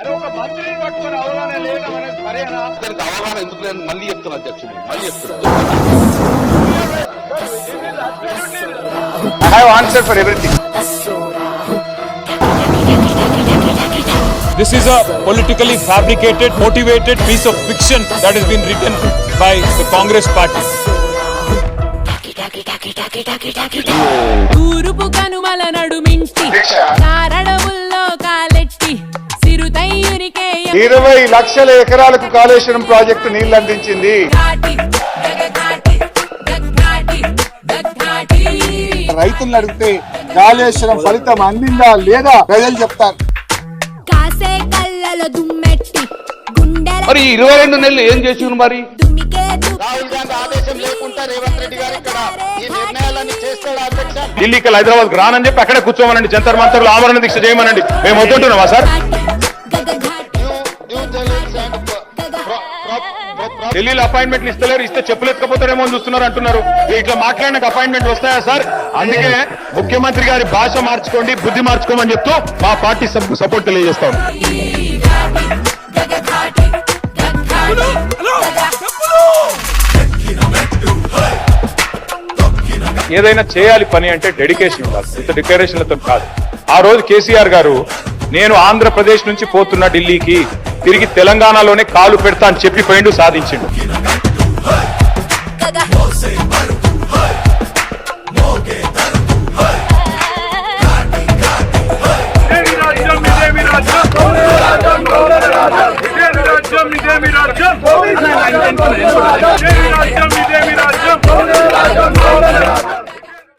అరే ఒక మంత్రిని పట్టుకొని అవగాహన లేదం అనేది సరేనా దానికి అవగాహన ఎందుకు మళ్ళీ చెప్తున్నా అధ్యక్షుడు. మళ్ళీ చెప్తున్నా. I have answer for everything This is a politically fabricated, motivated piece of fiction that has been written by the Congress party. కనుమల నడుమింటి కారణముల్లో ఇరవై లక్షల ఎకరాలకు కాళేశ్వరం ప్రాజెక్టు నీళ్ళు అందించింది రైతులను అడిగితే కాళేశ్వరం ఫలితం అందిందా లేదా ప్రజలు చెప్తారు. మరి ఇరవై రెండు నెలలు ఏం చేసిండు మరి? దుమికే దు- రాహుల్ గాంధీ ఆదేశం లేకుండా రేవంత్ రెడ్డి గారు ఇక్కడ ఈ నిర్ణయాలన్నీ చేస్తాడు అధ్యక్ష? ఢిల్లీకి హైదరాబాద్ రానని చెప్పి అక్కడే కూర్చోమనండి. జంతర్ మంతర్లు ఆమరణ దీక్ష చేయమనండి. మేము వద్దుంటున్నామా సార్? ఢిల్లీలో అపాయింట్మెంట్లు ఇస్తలేరు ఇస్తే చెప్పులు ఎత్తుకపోతారేమో అని చూస్తున్నారు అంటున్నారు. ఇట్లా మాట్లాడిన అపాయింట్మెంట్ వస్తాయా సార్? అందుకే ముఖ్యమంత్రి గారి భాష మార్చుకోండి బుద్ధి మార్చుకోమని చెప్తూ మా పార్టీ సపోర్ట్ తెలియజేస్తాం. ఏదైనా చేయాలి పని అంటే డెడికేషన్ ఉండాలి. ఇంత డిక్లరేషన్లతో కాదు. ఆ రోజు కేసీఆర్ గారు నేను ఆంధ్రప్రదేశ్ నుంచి పోతున్నా ఢిల్లీకి తిరిగి తెలంగాణలోనే కాలు పెడతా అని చెప్పి పోయిండు సాధించిండు.